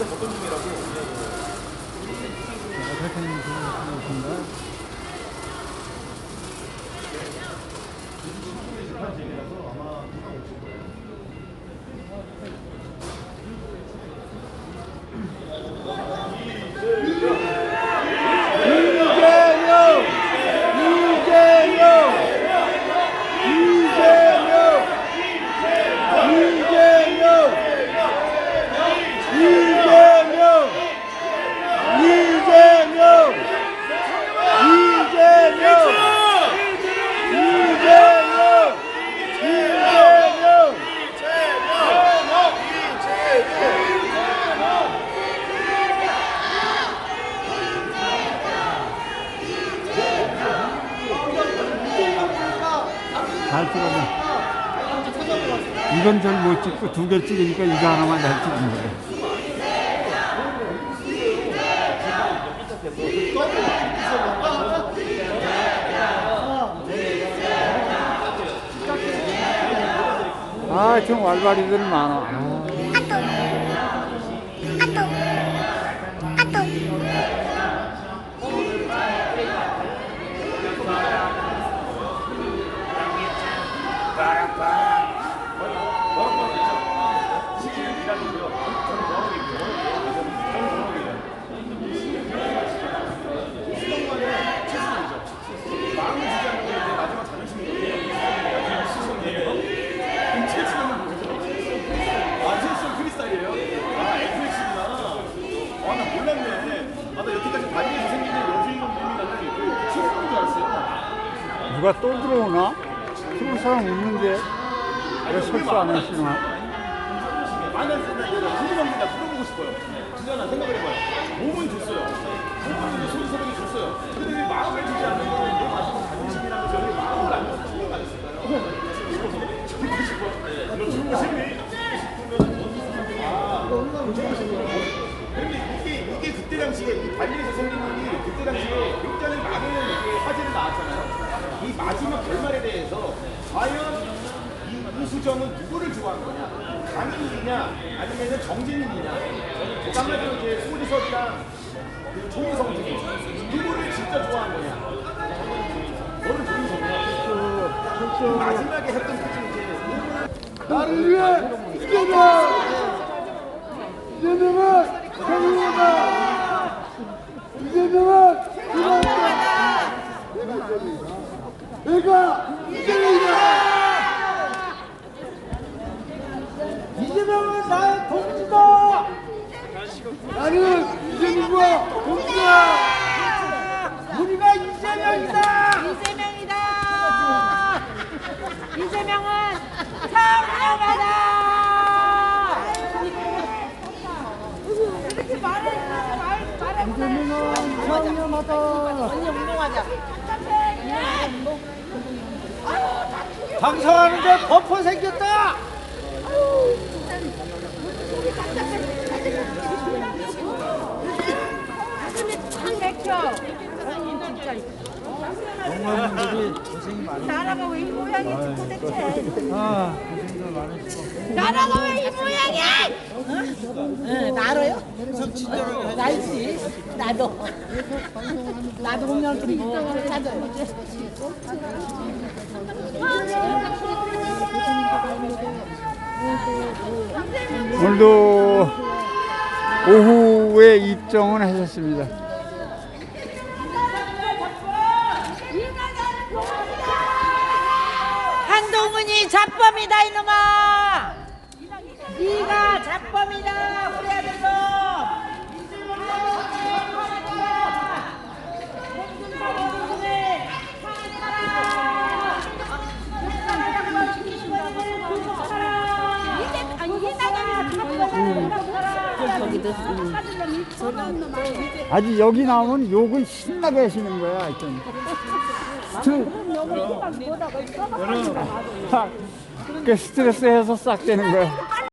어떤 중이라고? 잘 찍어봐. 이건 잘 못 찍고 두 개 찍으니까 이거 하나만 잘 찍는 거야. 아, 좀 왈바리들 많아. 아. 아, 실수 프리스타일이에요? 아, FX구나. 아, 나 몰랐네. 아, 나 여태까지 바리에서 생긴 여주인공 놈이라는 그 실수인 줄 알았어요. 누가 또 들어오나? 들어올 사람 없는데. 왜 설수 안 하시나? 아, 나 진짜 궁금합니다. 물어보고 싶어요. 진짜 나 생각을 해봐요. 몸은 줬어요. 몸은 소리 소리 줬어요. 근데 왜 마음을 주지 않는 거는 내 마지막 자존심이라는 저의 마음을 안 줬어. 생각 안 했을까요? 죽고 싶어. 너 죽고 싶니? 근데 이게, 그때 당시에 이 발리에서 생긴 일이 그때 당시에 굉장히 많은 화제를 나왔잖아요. 이 마지막 결말에 대해서 과연 이 이수정은 누구를 좋아한 거냐? 강인이냐 아니면 정진이냐? 그 한마디로 이제 소리섭이랑 그 조인성 중에 누구를 진짜 좋아한 거냐? 너는 조인성이야. 그 마지막에 했던 이제 나를 위해 이재명! 이재명은 정의다! 이재명은 희망이다! 내가 이재명이다! 이재명은 나의 동지다! 나는 이재명과 동지다! 우리가 이재명이다! 이재명이다. 이재명은 청렴하다. 이렇게 말해 말 말해. 이재명은 청렴하다! 언니 운동하자. 방송하는데 버퍼 생겼다! 가슴이 탁 막혀. 진짜. 동료분들이 고생이 많으 나라가 왜 이 모양이지 도대체? 아, 고생들 많으시고. 나라가 왜 이 모양이야? 응, 나 알아요? 나 알지. 나도. 나도 운명들이 찾아요. 오늘도 오후에 입정을 하셨습니다. 잡범이다 이놈아. 네가 잡범이다 우리 아들도. 아주 여기 나오면 욕은 신나게 하시는 거야, 하여튼. 그 스트레스 해서 싹 되는 거야.